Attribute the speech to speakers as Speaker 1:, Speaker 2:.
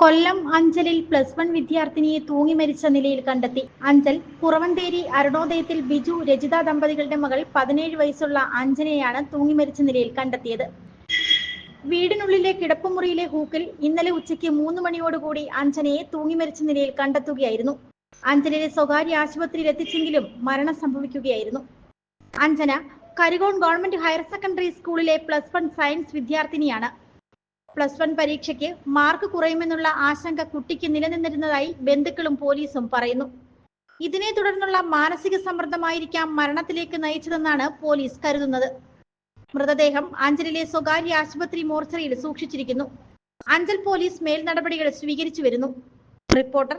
Speaker 1: കൊല്ലം അഞ്ചലിൽ plus one വിദ്യാർത്ഥിനിയെ തൂങ്ങി മരിച്ച നിലയിൽ കണ്ടെത്തി. അഞ്ചൽ കുറവന്തേരി അരുണോദയത്തിൽ ബിജു രജിത ദമ്പതികളുടെ മകൾ പതിനേഴ് വയസ്സുള്ള അഞ്ജനയാണ് തൂങ്ങി മരിച്ച നിലയിൽ കണ്ടെത്തിയത്. വീടിനുള്ളിലെ കിടപ്പുമുറിയിലെ ഹൂക്കിൽ ഇന്നലെ ഉച്ചയ്ക്ക് മൂന്ന് മണിയോടുകൂടി അഞ്ജനയെ തൂങ്ങി മരിച്ച നിലയിൽ കണ്ടെത്തുകയായിരുന്നു. അഞ്ചലിലെ സ്വകാര്യ ആശുപത്രിയിൽ എത്തിച്ചെങ്കിലും മരണം സംഭവിക്കുകയായിരുന്നു. അഞ്ജന കരികോൺ ഗവൺമെന്റ് ഹയർ സെക്കൻഡറി സ്കൂളിലെ പ്ലസ് വൺ സയൻസ് വിദ്യാർത്ഥിനിയാണ്. പ്ലസ് വൺ പരീക്ഷയ്ക്ക് മാർക്ക് കുറയുമെന്നുള്ള ആശങ്ക കുട്ടിക്ക് നിലനിന്നിരുന്നതായി ബന്ധുക്കളും പോലീസും പറയുന്നു. ഇതിനെ തുടർന്നുള്ള മാനസിക സമ്മർദ്ദമായിരിക്കാം മരണത്തിലേക്ക് നയിച്ചതെന്നാണ് പോലീസ് കരുതുന്നത്. മൃതദേഹം അഞ്ചലിലെ സ്വകാര്യ ആശുപത്രി മോർച്ചറിയിൽ സൂക്ഷിച്ചിരിക്കുന്നു. അഞ്ചൽ പോലീസ് മേൽ നടപടികൾ സ്വീകരിച്ചു വരുന്നു. റിപ്പോർട്ടർ